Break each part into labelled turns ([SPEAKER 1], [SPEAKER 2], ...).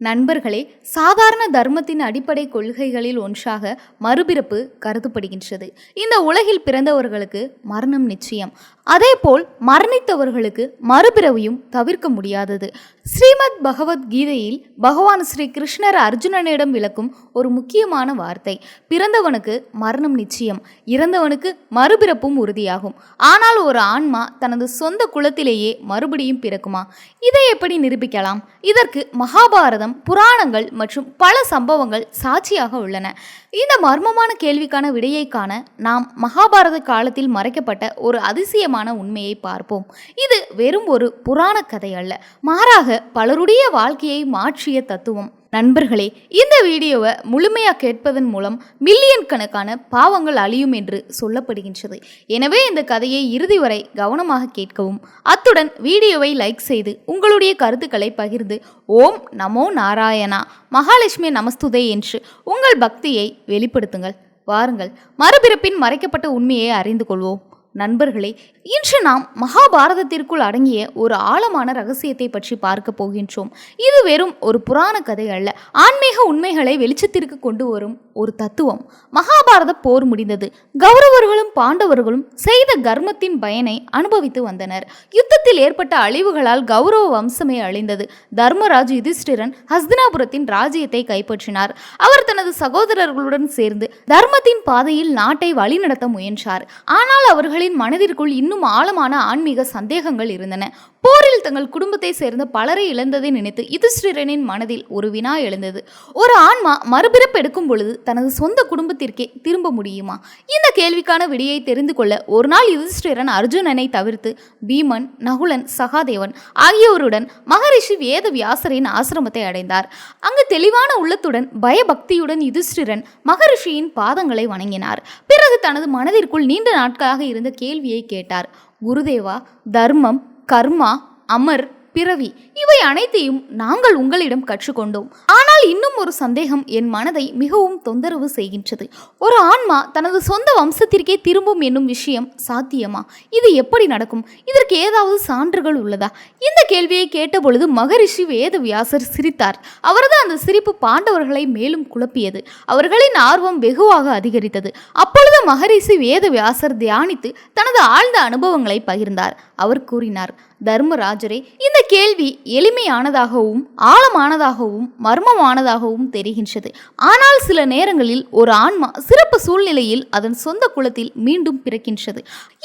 [SPEAKER 1] நண்பர்களே சாதாரண தர்மத்தின் அடிப்படை கொள்கைகளில் ஒன்றாக மறுபிறப்பு கருதப்படுகின்றது. இந்த உலகில் பிறந்தவர்களுக்கு மரணம் நிச்சயம். அதேபோல் மரணித்தவர்களுக்கு மறுபிறவியும் தவிர்க்க முடியாதது. ஸ்ரீமத் பகவத் கீதையில் பகவான் ஸ்ரீ கிருஷ்ணர் அர்ஜுனனிடம் விளக்கும் ஒரு முக்கியமான வார்த்தை. பிறந்தவனுக்கு மரணம் நிச்சயம். இறந்தவனுக்கு மறுபிறப்பும் உறுதியாகும். ஆனால் ஒரு ஆன்மா தனது சொந்த குலத்திலேயே மறுபடியும் பிறக்குமா? இதை எப்படி நிரூபிக்கலாம்? இதற்கு மகாபாரதம் புராணங்கள் மற்றும் பல சம்பவங்கள் சாட்சியாக உள்ளன. இந்த மர்மமான கேள்விக்கான விடையை காண நாம் மகாபாரத காலத்தில் மறைக்கப்பட்ட ஒரு அதிசயமான உண்மையை பார்ப்போம். இது வெறும் ஒரு புராண கதை அல்ல. மாறாக பலருடைய வாழ்க்கையை மாற்றிய தத்துவம். நண்பர்களே இந்த வீடியோவை முழுமையாக கேட்பதன் மூலம் மில்லியன் கணக்கான பாவங்கள் அழியும் என்று சொல்லப்படுகின்றது. எனவே இந்த கதையை இறுதி வரை கவனமாக கேட்கவும் அத்துடன் வீடியோவை லைக் செய்து உங்களுடைய கருத்துக்களை பகிர்ந்து ஓம் நமோ நாராயணா மகாலட்சுமி நமஸ்துதே என்று உங்கள் பக்தியை வெளிப்படுத்துங்கள். வாருங்கள் மறுபிறப்பின் மறைக்கப்பட்ட உண்மையை அறிந்து கொள்வோம். நண்பர்களே இன்று நாம் மகாபாரதத்திற்குள் அடங்கிய ஒரு ஆழமான ரகசியத்தை பற்றி பார்க்க போகின்றோம். இது வெறும் ஒரு புராண கதை அல்ல. ஆன்மீக உண்மைகளை வெளிச்சத்திற்கு கொண்டு வரும் ஒரு தத்துவம். மகாபாரத போர் முடிந்தது. கௌரவர்களும் பாண்டவர்களும் செய்த கர்மத்தின் பயனை அனுபவித்து வந்தனர். யுத்தத்தில் ஏற்பட்ட அழிவுகளால் கௌரவ வம்சமே அழிந்தது. தர்மராஜ் யுதிஷ்டிரன் ஹஸ்தினாபுரத்தின் ராஜ்யத்தை கைப்பற்றினார். அவர் தனது சகோதரர்களுடன் சேர்ந்து தர்மத்தின் பாதையில் நாட்டை வழிநடத்த முயன்றார். ஆனால் அவர்களின் மனதிற்குள் இன்னும் ஆழமான ஆன்மீக சந்தேகங்கள் இருந்தன. போரில் தங்கள் குடும்பத்தை சேர்ந்த பலரை இழந்ததை நினைத்து யுதிஷ்டிரனின் மனதில் ஒரு வினா எழுந்தது. ஒரு ஆன்மா மறுபிறப்பு எடுக்கும் பொழுது தனது சொந்த குடும்பத்திற்கே திரும்ப முடியுமா? இந்த கேள்விக்கான விடையை தெரிந்து கொள்ள ஒரு நாள் யுதிஷ்டிரன் அர்ஜுனனை தவிர்த்து பீமன் நகுலன் சகாதேவன் ஆகியோருடன் மகரிஷி வேத வியாசரின் ஆசிரமத்தை அடைந்தார். அங்கு தெளிவான உள்ளத்துடன் பயபக்தியுடன் யுதிஷ்டிரன் மகரிஷியின் பாதங்களை வணங்கினார். பிறகு தனது மனதிற்குள் நீண்ட நாட்களாக இருந்த கேள்வியை கேட்டார். குருதேவா தர்மம் கர்மா அமர் பிறவி. இவை அனைத்தையும் நாங்கள் உங்களிடம் கற்றுக்கொண்டோம். ஆனால் இன்னும் ஒரு சந்தேகம் என் மனதை மிகவும் தொந்தரவு செய்கின்றது. ஒரு ஆன்மா தனது சொந்த வம்சத்திற்கே திரும்பும் என்னும் விஷயம் சாத்தியமா? இது எப்படி நடக்கும்? இதற்கு ஏதாவது சான்றுகள் உள்ளதா? இந்த கேள்வியை கேட்டபொழுது மகரிஷி வேத வியாசர் சிரித்தார். அவரது அந்த சிரிப்பு பாண்டவர்களை மேலும் குழப்பியது. அவர்களின் ஆர்வம் வெகுவாக அதிகரித்தது. அப்பொழுது மகரிஷி வேத வியாசர் தியானித்து தனது ஆழ்ந்த அனுபவங்களை பகிர்ந்தார். அவர் கூறினார் தர்மராஜரே இந்த கேள்வி எளிமையானதாகவும் ஆழமானதாகவும் மர்மமானதாகவும் தெரிகின்றது. ஆனால் சில நேரங்களில் ஒரு ஆன்மா சிறப்பு சூழ்நிலையில் அதன் சொந்த குலத்தில் மீண்டும் பிறக்கின்றது.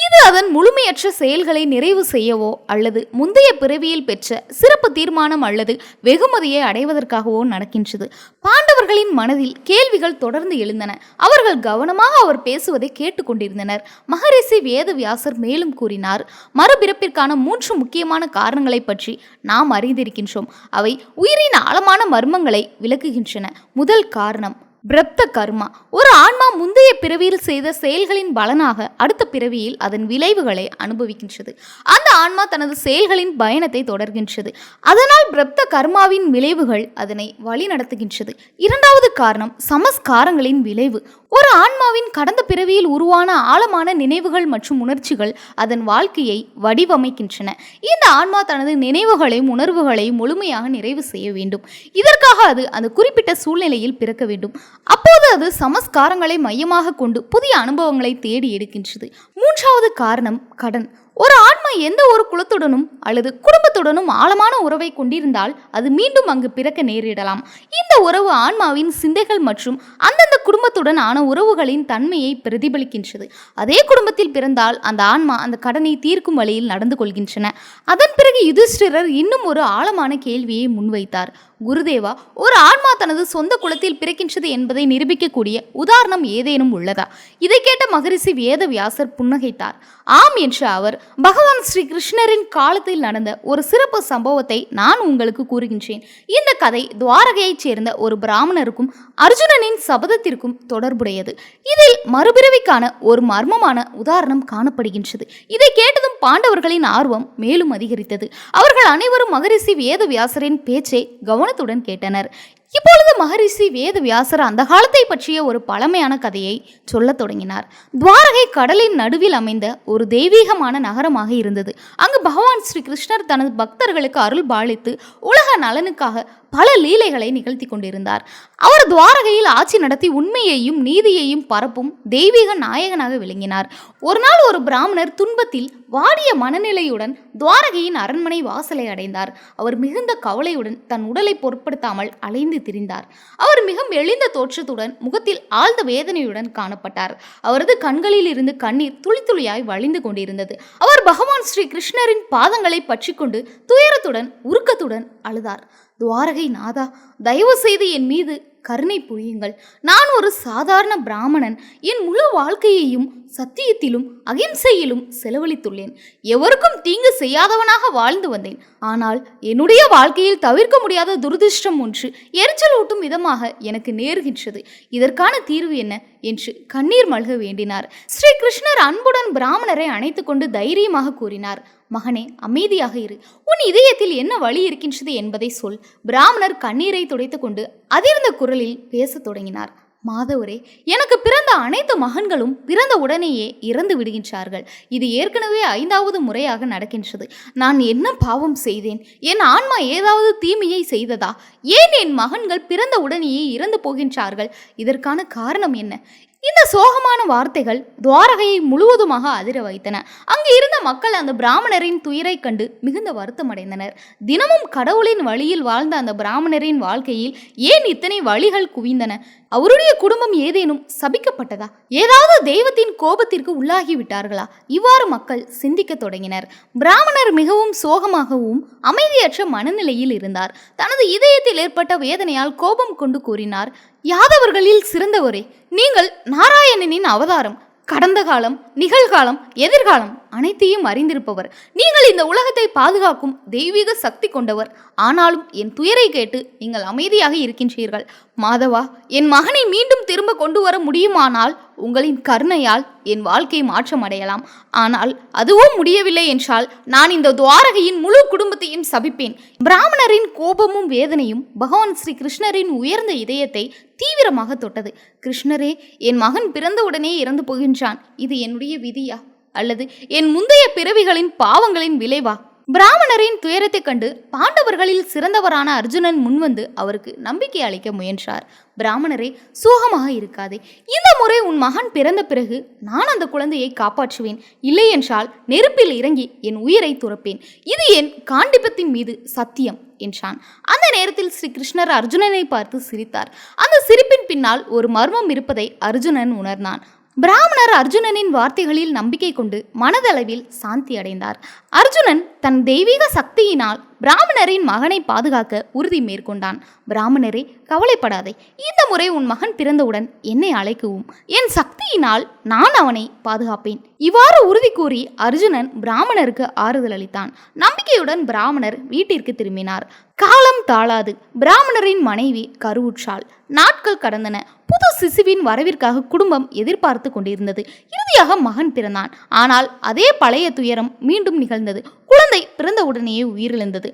[SPEAKER 1] இது அதன் முழுமையற்ற செயல்களை நிறைவு செய்யவோ அல்லது முந்தைய பிறவியில் பெற்ற சிறப்பு தீர்மானம் அல்லது வெகுமதியை அடைவதற்காகவோ நடக்கின்றது. பாண்டவர்களின் மனதில் கேள்விகள் தொடர்ந்து எழுந்தன. அவர்கள் கவனமாக அவர் பேசுவதை கேட்டுக்கொண்டிருந்தனர். மகரிஷி வேதவியாசர் மேலும் கூறினார் மறுபிறப்பிற்கான மூன்று முக்கியமான காரணங்களை பற்றி நாம் அறிந்திருக்கின்றோம். அவை உயிரின் ஆழமான மர்மங்களை விளக்குகின்றன. முதல் காரணம் பிரப்த கர்மா. ஒரு ஆன்மா முந்தைய பிறவியில் செய்த செயல்களின் பலனாக அடுத்த பிறவியில் அதன் விளைவுகளை அனுபவிக்கின்றது. அந்த ஆன்மா தனது செயல்களின் பயணத்தை தொடர்கின்றது. அதனால் பிரப்த கர்மாவின் விளைவுகள் அதனை வழி நடத்துகின்றது. இரண்டாவது காரணம் சமஸ்காரங்களின் விளைவு. ஒரு ஆன்மாவின் கடந்த பிறவியில் உருவான ஆழமான நினைவுகள் மற்றும் உணர்ச்சிகள் அதன் வாழ்க்கையை வடிவமைக்கின்றன. இந்த ஆன்மா தனது நினைவுகளையும் உணர்வுகளையும் முழுமையாக நிறைவு செய்ய வேண்டும். இதற்காக அது அந்த குறிப்பிட்ட சூழ்நிலையில் பிறக்க வேண்டும். அப்போது அது சமஸ்காரங்களை மையமாக கொண்டு புதிய அனுபவங்களை தேடி எடுக்கின்றது. மூன்றாவது காரணம் கடன். ஒரு ஆன்மா எந்த ஒரு குலத்துடனும் அல்லது குடும்பத்துடனும் ஆழமான உறவை கொண்டிருந்தால் அது மீண்டும் அங்கு பிறக்க நேரிடலாம். இந்த உறவு ஆன்மாவின் சிந்தைகள் மற்றும் அந்தந்த குடும்பத்துடன் ஆன உறவுகளின் தன்மையை பிரதிபலிக்கின்றது. அதே குடும்பத்தில் பிறந்தால் அந்த ஆன்மா அந்த கடனை தீர்க்கும் வழியில் நடந்து கொள்கின்றன. அதன் பிறகு யுதிஷ்டிரர் இன்னும் ஒரு ஆழமான கேள்வியை முன்வைத்தார். குருதேவா ஒரு ஆன்மா தனது சொந்த குலத்தில் பிறக்கின்றது என்பதை நிரூபிக்கக்கூடிய உதாரணம் ஏதேனும் உள்ளதா? இதை கேட்ட மகரிஷி வேத வியாசர் புன்னகைத்தார். ஆம் என்று அவர் பகவான் ஸ்ரீ கிருஷ்ணரின் காலத்தில் நடந்த ஒரு சிறப்பு சம்பவத்தை நான் உங்களுக்கு கூறுகின்றேன். இந்த கதை துவாரகையைச் சேர்ந்த ஒரு பிராமணருக்கும் அர்ஜுனனின் சபதத்திற்கும் தொடர்புடையது. இதில் மறுபிறவிக்கான ஒரு மர்மமான உதாரணம் காணப்படுகின்றது. இதை கேட்டதும் பாண்டவர்களின் ஆர்வம் மேலும் அதிகரித்தது. அவர்கள் அனைவரும் மகரிஷி வேத வியாசரின் பேச்சை கவனத்துடன் கேட்டனர். இப்பொழுது மகரிஷி வேத வியாசர் அந்த காலத்தை பற்றிய ஒரு பழமையான கதையை சொல்லத் தொடங்கினார். துவாரகை கடலின் நடுவில் அமைந்த ஒரு தெய்வீகமான நகரமாக இருந்தது. அங்கு பகவான் ஸ்ரீ கிருஷ்ணர் தனது பக்தர்களுக்கு அருள் பாலித்து உலக நலனுக்காக பல லீலைகளை நிகழ்த்தி கொண்டிருந்தார். அவர் துவாரகையில் ஆட்சி நடத்தி உண்மையையும் நீதியையும் பரப்பும் தெய்வீக நாயகனாக விளங்கினார். ஒரு நாள் ஒரு பிராமணர் துன்பத்தில் வாடிய மனநிலையுடன் துவாரகையின் அரண்மனை வாசலை அடைந்தார். அவர் மிகுந்த கவலையுடன் தன் உடலை பொருட்படுத்தாமல் அலைந்து திரிந்தார். அவர் மிக மெலிந்த தோற்றத்துடன் முகத்தில் ஆழ்ந்த வேதனையுடன் காணப்பட்டார். அவரது கண்களில் இருந்து கண்ணீர் துளி துளியாய் வழிந்து கொண்டிருந்தது. அவர் பகவான் ஸ்ரீ கிருஷ்ணரின் பாதங்களை பற்றிக்கொண்டு துயரத்துடன் உருக்கத்துடன் அழுதார். துவாரகை நாதா தயவு செய்து என் மீது கருணை புரியுங்கள் நான் ஒரு சாதாரண பிராமணன். என் முழு வாழ்க்கையையும் சத்தியத்திலும் அகிம்சையிலும் செலவழித்துள்ளேன். எவருக்கும் தீங்கு செய்யாதவனாக வாழ்ந்து வந்தேன். ஆனால் என்னுடைய வாழ்க்கையில் தவிர்க்க முடியாத துரதிர்ஷ்டம் ஒன்று எரிச்சல் ஊட்டும் விதமாக எனக்கு நேருகின்றது. இதற்கான தீர்வு என்ன என்று கண்ணீர் மல்க வேண்டினார். ஸ்ரீ கிருஷ்ணர் அன்புடன் பிராமணரை அணைத்து கொண்டு தைரியமாக கூறினார். மகனே அமைதியாக இரு. உன் இதயத்தில் என்ன வழி இருக்கின்றது என்பதை சொல். பிராமணர் கண்ணீரை துடைத்துக்கொண்டு அதிர்ந்த குரலில் பேசத் தொடங்கினார். மாதவரே எனக்கு பிறந்த அனைத்து மகன்களும் பிறந்த உடனேயே இறந்து விடுகின்றார்கள். இது ஏற்கனவே ஐந்தாவது முறையாக நடக்கின்றது. நான் என்ன பாவம் செய்தேன்? என் ஆன்மா ஏதாவது தீமையை செய்ததா? ஏன் என் மகன்கள் பிறந்த உடனேயே இறந்து போகின்றார்கள்? இதற்கான காரணம் என்ன? இந்த சோகமான வார்த்தைகள் துவாரகையை முழுவதுமாக அதிர வைத்தன. அங்கு இருந்த மக்கள் அந்த பிராமணரின் துயரை கண்டு மிகுந்த வருத்தமடைந்தனர். தினமும் கடவுளின் வழியில் வாழ்ந்த அந்த பிராமணரின் வாழ்க்கையில் ஏன் இத்தனை வழிகள் குவிந்தன? அவருடைய குடும்பம் ஏதேனும் சபிக்கப்பட்டதா? ஏதாவது தெய்வத்தின் கோபத்திற்கு உள்ளாகி விட்டார்களா? இவ்வாறு மக்கள் சிந்திக்க தொடங்கினர். பிராமணர் மிகவும் சோகமாகவும் அமைதியற்ற மனநிலையில் இருந்தார். தனது இதயத்தில் ஏற்பட்ட வேதனையால் கோபம் கொண்டு கூறினார் யாதவர்களில் சிறந்தவரே நீங்கள் நாராயணனின் அவதாரம் கடந்த காலம் நிகழ்காலம் எதிர்காலம் அனைத்தையும் அறிந்திருப்பவர். நீங்கள் இந்த உலகத்தை பாதுகாக்கும் தெய்வீக சக்தி கொண்டவர். ஆனாலும் என் துயரை கேட்டு நீங்கள் அமைதியாக இருக்கின்றீர்கள். மாதவா என் மகனை மீண்டும் திரும்ப கொண்டு வர முடியுமானால் உங்களின் கருணையால் என் வாழ்க்கை மாற்றம் அடையலாம் ஆனால் அதுவும் முடியவில்லை என்றால் நான் இந்த துவாரகையின் முழு குடும்பத்தையும் சபிப்பேன். பிராமணரின் கோபமும் வேதனையும் பகவான் ஸ்ரீ கிருஷ்ணரின் உயர்ந்த இதயத்தை தீவிரமாக தொட்டது. கிருஷ்ணரே என் மகன் பிறந்தவுடனே இறந்து போகின்றான். இது என்னுடைய விதியா? அல்லது என் முந்தைய பிறவிகளின் பாவங்களின் விளைவா? பிராமணரின் துயரத்தைக் கண்டு பாண்டவர்களில் சிறந்தவரான அர்ஜுனன் முன்வந்து அவருக்கு நம்பிக்கை அளிக்க முயன்றார். பிராமணரே சோகமாக இருக்காதே. இந்த முறை உன் மகன் பிறந்த பிறகு நான் அந்த குழந்தையை காப்பாற்றுவேன். இல்லையென்றால் நெருப்பில் இறங்கி என் உயிரை துறப்பேன். இது என் காண்டிபத்தின் மீது சத்தியம் என்றான். அந்த நேரத்தில் ஸ்ரீ கிருஷ்ணர் அர்ஜுனனை பார்த்து சிரித்தார். அந்த சிரிப்பின் பின்னால் ஒரு மர்மம் இருப்பதை அர்ஜுனன் உணர்ந்தான். பிராமணர் அர்ஜுனனின் வார்த்தைகளில் நம்பிக்கை கொண்டு மனதளவில் சாந்தி அடைந்தார். அர்ஜுனன் தன் தெய்வீக சக்தியினால் பிராமணரின் மகனை பாதுகாக்க உறுதி மேற்கொண்டான். பிராமணரே கவலைப்படாதே. இந்த முறை உன் மகன் பிறந்தவுடன் என்னை அழைக்கவும். என் சக்தியினால் நான் அவனை பாதுகாப்பேன். இவ்வாறு உறுதி கூறி அர்ஜுனன் பிராமணருக்கு ஆறுதல் அளித்தான். நம்பிக்கையுடன் பிராமணர் வீட்டிற்கு திரும்பினார். காலம் தாழாது. பிராமணரின் மனைவி கருவுற்றாள். நாட்கள் கடந்தன. புது சிசுவின் வரவிற்காக குடும்பம் எதிர்பார்த்து கொண்டிருந்தது. இறுதியாக மகன் பிறந்தான். ஆனால் அதே பழைய துயரம் மீண்டும் நிகழ்ந்தது. குழந்தை பிறந்த உடனேயே உயிரிழந்தது.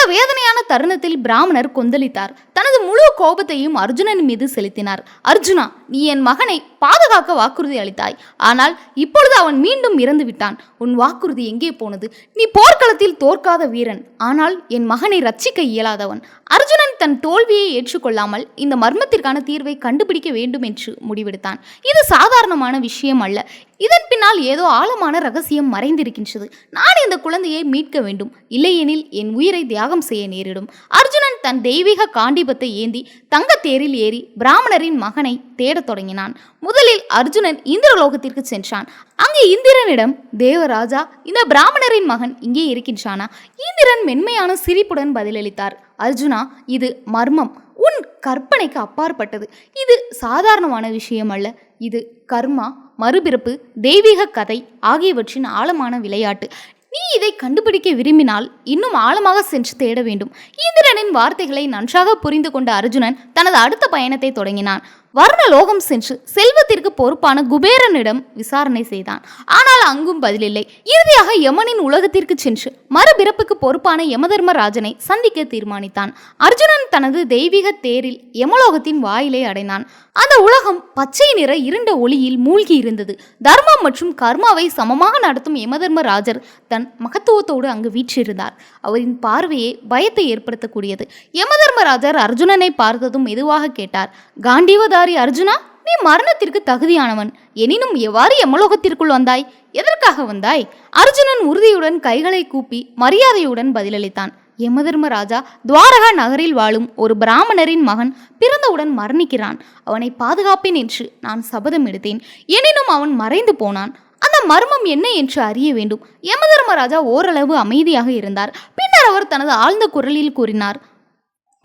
[SPEAKER 1] அந்த வேதனையான தருணத்தில் பிராமணர் கொந்தளித்தார். தனது முழு கோபத்தையும் அர்ஜுனன் மீது செலுத்தினார். அர்ஜுனா நீ என் மகனை பாதுகாக்க வாக்குறுதி அளித்தாய். ஆனால் இப்பொழுது அவன் மீண்டும் இறந்து விட்டான். உன் வாக்குறுதி எங்கே போனது? நீ போர்க்களத்தில் தோற்காத வீரன். ஆனால் என் மகனை ரட்சிக்க இயலாதவன். அர்ஜுனன் தன் தோல்வியை ஏற்றுக்கொள்ளாமல் இந்த மர்மத்திற்கான தீர்வை கண்டுபிடிக்க வேண்டும் என்று முடிவெடுத்தான். இது சாதாரணமான விஷயம் அல்ல. இதன் பின்னால் ஏதோ ஆழமான ரகசியம் மறைந்திருக்கின்றது. நான் இந்த குழந்தையை மீட்க வேண்டும். இல்லையெனில் என் உயிரை தியாகம் செய்ய நேரிடும். அர்ஜுனன் தன் தெய்வீக காண்டிபத்தை ஏந்தி தங்கத்தேரில் ஏறி பிராமணரின் மகனை தேடத் தொடங்கினான். முதலில் அர்ஜுனன் இந்திரலோகத்திற்கு சென்றான். அங்கே இந்திரனிடம் தேவராஜா இந்த பிராமணரின் மகன் இங்கே இருக்கின்றானா? இந்திரன் மென்மையான சிரிப்புடன் பதிலளித்தார். அர்ஜுனா இது மர்மம். உன் கற்பனைக்கு அப்பாற்பட்டது. இது சாதாரணமான விஷயம் அல்ல இது கர்மா மறுபிறப்பு தெய்வீக கதை ஆகியவற்றின் ஆழமான விளையாட்டு. நீ இதை கண்டுபிடிக்க விரும்பினால் இன்னும் ஆழமாக சென்று தேட வேண்டும். இந்திரனின் வார்த்தைகளை நன்றாக புரிந்து கொண்ட அர்ஜுனன் தனது அடுத்த பயணத்தை தொடங்கினான். வர்ணலோகம் சென்று செல்வத்திற்கு பொறுப்பான குபேரனிடம் விசாரணை செய்தான். ஆனால் அங்கும் பதிலில்லை. இறுதியாக யமனின் உலகத்திற்கு சென்று மறுபிறப்புக்கு பொறுப்பான யமதர்மராஜனை சந்திக்க தீர்மானித்தான். அர்ஜுனன் தனது தெய்வீக தேரில் யமலோகத்தின் வாயிலை அடைந்தான். அந்த உலகம் பச்சை நிற இருண்ட ஒளியில் மூழ்கி இருந்தது. தர்மம் மற்றும் கர்மாவை சமமாக நடத்தும் யமதர்மராஜர் தன் மகத்துவத்தோடு அங்கு வீற்றிருந்தார். அவரின் பார்வையே பயத்தை ஏற்படுத்தக்கூடியது. யமதர்மராஜர் அர்ஜுனனை பார்த்ததும் மெதுவாக கேட்டார் காண்டீவதாரி அர்ஜுனா நீ மரணத்திற்கு தகுதியானவன். எனினும் எவ்வாறு எமலோகத்திற்குள் வந்தாய்? எதற்காக வந்தாய்? அர்ஜுனன் உறுதியுடன் கைகளை கூப்பி மரியாதையுடன் பதிலளித்தான். யமதர்மராஜா துவாரகா நகரில் வாழும் ஒரு பிராமணரின் மகன் பிறந்தவுடன் மரணிக்கிறான். அவனை பாதுகாப்பேன் என்று நான் சபதம் எடுத்தேன். எனினும் அவன் மறைந்து போனான். அந்த மர்மம் என்ன என்று அறிய வேண்டும். யமதர்மராஜா ஓரளவு அமைதியாக இருந்தார். பின்னர் அவர் தனது ஆழ்ந்த குரலில் கூறினார்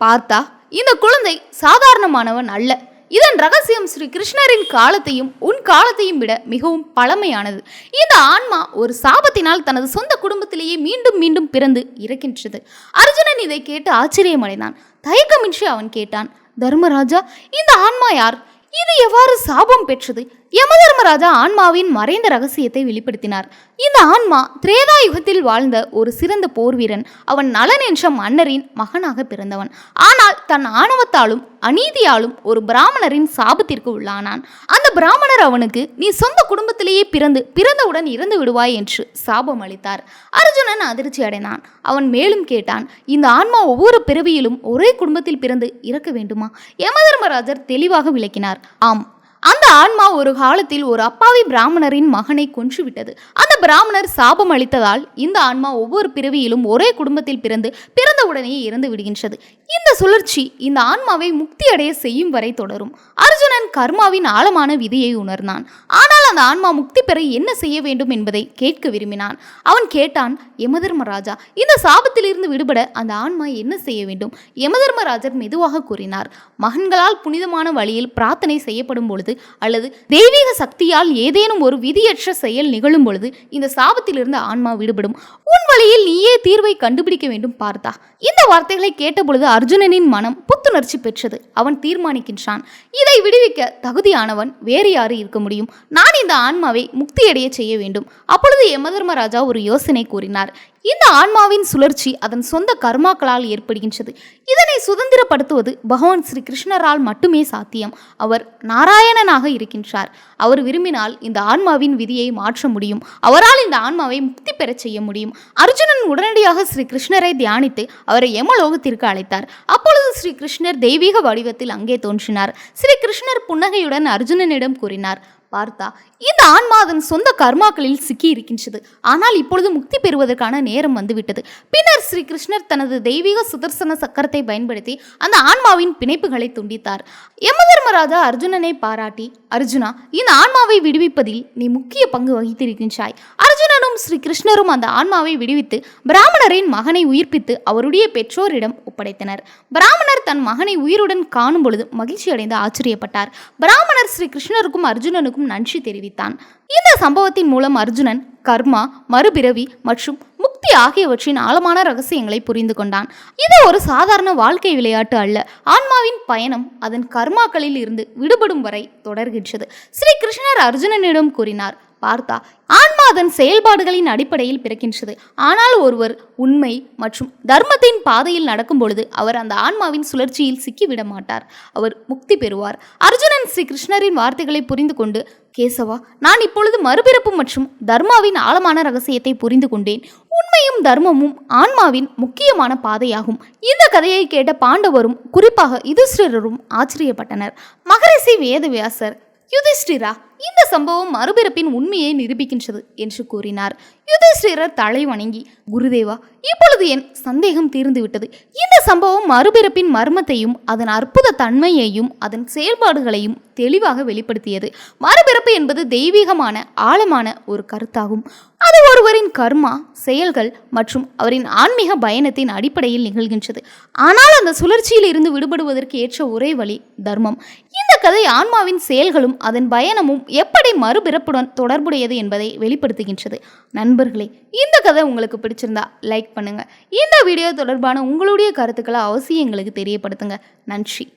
[SPEAKER 1] பார்த்தா இந்த குழந்தை சாதாரணமானவன் அல்ல. இதன் ரகசியம் ஸ்ரீ கிருஷ்ணரின் காலத்தையும் உன் காலத்தையும் விட மிகவும் பழமையானது. இந்த ஆன்மா ஒரு சாபத்தினால் தனது சொந்த குடும்பத்திலேயே மீண்டும் மீண்டும் பிறந்து இறக்கின்றது. அர்ஜுனன் இதை கேட்டு ஆச்சரியமடைந்தான். தயக்கமின்றி அவன் கேட்டான் தர்மராஜா இந்த ஆன்மா யார்? இது எவ்வாறு சாபம் பெற்றது? யமதர்மராஜா ஆன்மாவின் மறைந்த ரகசியத்தை வெளிப்படுத்தினார். இந்த ஆன்மா திரேதா யுகத்தில் வாழ்ந்த ஒரு சிறந்த போர் வீரன். அவன் நலன் என்ற மன்னரின் மகனாக பிறந்தவன். ஆனால் தன் ஆணவத்தாலும் அநீதியாலும் ஒரு பிராமணரின் சாபத்திற்கு உள்ளானான். அந்த பிராமணர் அவனுக்கு நீ சொந்த குடும்பத்திலேயே பிறந்து பிறந்தவுடன் இறந்து விடுவாய் என்று சாபம் அளித்தார். அர்ஜுனன் அதிர்ச்சி அடைந்தான் அவன் மேலும் கேட்டான் இந்த ஆன்மா ஒவ்வொரு பிறவியிலும் ஒரே குடும்பத்தில் பிறந்து இறக்க வேண்டுமா? யமதர்மராஜர் தெளிவாக விளக்கினார் ஆம் அந்த ஆன்மா ஒரு காலத்தில் ஒரு அப்பாவி பிராமணரின் மகனை கொன்றுவிட்டது. அந்த பிராமணர் சாபம் அளித்ததால் இந்த ஆன்மா ஒவ்வொரு பிறவியிலும் ஒரே குடும்பத்தில் பிறந்து பிறந்தவுடனே இறந்து விடுகின்றது. இந்த சுழற்சி இந்த ஆன்மாவை முக்தி அடைய செய்யும் வரை தொடரும். அர்ஜுனன் கர்மாவின் ஆழமான விதியை உணர்ந்தான். ஆனால் அந்த ஆன்மா முக்தி பெற என்ன செய்ய வேண்டும் என்பதை கேட்க விரும்பினான். அவன் கேட்டான் யமதர்மராஜா இந்த சாபத்திலிருந்து விடுபட அந்த ஆன்மா என்ன செய்ய வேண்டும்? யமதர்மராஜர் மெதுவாக கூறினார் மகன்களால் புனிதமான வழியில் பிரார்த்தனை செய்யப்படும் பொழுது அல்லது தெய்வீக சக்தியால் ஏதேனும் ஒரு விதியற்ற செயல் நிகழும் பொழுது இந்த சாபத்திலிருந்து ஆன்மா விடுபடும். உன் வழியில் நீயே தீர்வை கண்டுபிடிக்க வேண்டும் பார்த்தா. இந்த வார்த்தைகளை கேட்டபொழுது அர்ஜுனனின் மனம் புத்துணர்ச்சி பெற்றது. அவன் தீர்மானிக்கின்றான். இதை விடுவிக்க தகுதியானவன் வேறு யாரு இருக்க முடியும்? நான் இந்த ஆன்மாவை முக்தியடைய செய்ய வேண்டும். அப்பொழுது யமதர்மராஜா ஒரு யோசனை கூறினார். இந்த ஆன்மாவின் சுழற்சி அதன் சொந்த கர்மாக்களால் ஏற்படுகின்றது. இதனை சுதந்திரப்படுத்துவது பகவான் ஸ்ரீ கிருஷ்ணரால் மட்டுமே சாத்தியம். அவர் நாராயணனாக இருக்கின்றார். அவர் விரும்பினால் இந்த ஆன்மாவின் விதியை மாற்ற முடியும். அவரால் இந்த ஆன்மாவை முக்தி பெறச் செய்ய முடியும். அர்ஜுனன் உடனடியாக ஸ்ரீ கிருஷ்ணரை தியானித்து அவரை யமலோகத்திற்கு அழைத்தார். அப்பொழுது ஸ்ரீ கிருஷ்ணர் தெய்வீக வடிவத்தில் அங்கே தோன்றினார். ஸ்ரீ கிருஷ்ணர் புன்னகையுடன் அர்ஜுனனிடம் கூறினார் பார்த்தா இந்த ஆன்மா அதன் சொந்த கர்மாக்களில் சிக்கி இருக்கின்றது ஆனால் இப்பொழுது முக்தி பெறுவதற்கான நேரம் வந்துவிட்டது. பின்னர் ஸ்ரீ கிருஷ்ணர் தனது தெய்வீக சுதர்சன சக்கரத்தை பயன்படுத்தி அந்த ஆன்மாவின் பிணைப்புகளை துண்டித்தார். யமதர்மராஜா அர்ஜுனனை பாராட்டி அர்ஜுனா இந்த ஆன்மாவை விடுவிப்பதில் நீ முக்கிய பங்கு வகித்திருக்கின்றாய். அர்ஜுனனும் ஸ்ரீ கிருஷ்ணரும் அந்த ஆன்மாவை விடுவித்து பிராமணரின் மகனை உயிர்ப்பித்து அவருடைய பெற்றோரிடம் ஒப்படைத்தனர். பிராமணர் தன் மகனை உயிருடன் காணும் பொழுது மகிழ்ச்சி அடைந்து ஆச்சரியப்பட்டார். பிராமணர் ஸ்ரீ கிருஷ்ணருக்கும் அர்ஜுனனுக்கும் நன்றி தெரிவித்தான். இந்த சம்பவத்தின் மூலம் அர்ஜுனன் கர்மா மறுபிறவி மற்றும் முக்தி ஆகியவற்றின் ஆழமான ரகசியங்களை புரிந்து கொண்டான். இது ஒரு சாதாரண வாழ்க்கை விளையாட்டு அல்ல. ஆன்மாவின் பயணம் அதன் கர்மாக்களில் இருந்து விடுபடும் வரை தொடர்கின்றது. ஸ்ரீ கிருஷ்ணர் அர்ஜுனனிடம் கூறினார் பார்த்தா ஆன்மா அதன் செயல்பாடுகளின் அடிப்படையில் பிறக்கின்றது. ஆனால் ஒருவர் உண்மை மற்றும் தர்மத்தின் பாதையில் நடக்கும் பொழுது அவர் அந்த ஆன்மாவின் சுழற்சியில் சிக்கிவிட மாட்டார். அவர் முக்தி பெறுவார். அர்ஜுனன் ஸ்ரீ கிருஷ்ணரின் வார்த்தைகளை புரிந்து கொண்டு கேசவா நான் இப்பொழுது மறுபிறப்பு மற்றும் தர்மாவின் ஆழமான ரகசியத்தை புரிந்து கொண்டேன். உண்மையும் தர்மமும் ஆன்மாவின் முக்கியமான பாதையாகும். இந்த கதையை கேட்ட பாண்டவரும் குறிப்பாக யுதிஷ்டிரரும் ஆச்சரியப்பட்டனர். மகரிஷி வேதவியாசர் யுதிஷ்டிரா இந்த சம்பவம் மறுபிறப்பின் உண்மையை நிரூபிக்கின்றது என்று கூறினார். யுதிஷ்டிரர் தலை வணங்கி குருதேவா இப்பொழுது என் சந்தேகம் தீர்ந்துவிட்டது. இந்த சம்பவம் மறுபிறப்பின் மர்மத்தையும் அதன் அற்புத தன்மையையும் அதன் செயல்பாடுகளையும் தெளிவாக வெளிப்படுத்தியது. மறுபிறப்பு என்பது தெய்வீகமான ஆழமான ஒரு கருத்தாகும். அது ஒருவரின் கர்மா செயல்கள் மற்றும் அவரின் ஆன்மீக பயணத்தின் அடிப்படையில் நிகழ்கின்றது. ஆனால் அந்த சுழற்சியில் இருந்து விடுபடுவதற்கு ஏற்ற ஒரே வழி தர்மம். இந்த கதை ஆன்மாவின் செயல்களும் அதன் பயணமும் எப்படி மறுபிறப்புடன் தொடர்புடையது என்பதை வெளிப்படுத்துகின்றது. நண்பர்களே இந்த கதை உங்களுக்கு பிடிச்சிருந்தா லைக் பண்ணுங்கள் இந்த வீடியோ தொடர்பான உங்களுடைய கருத்துக்களை அவசியம் எங்களுக்கு தெரியப்படுத்துங்க. நன்றி.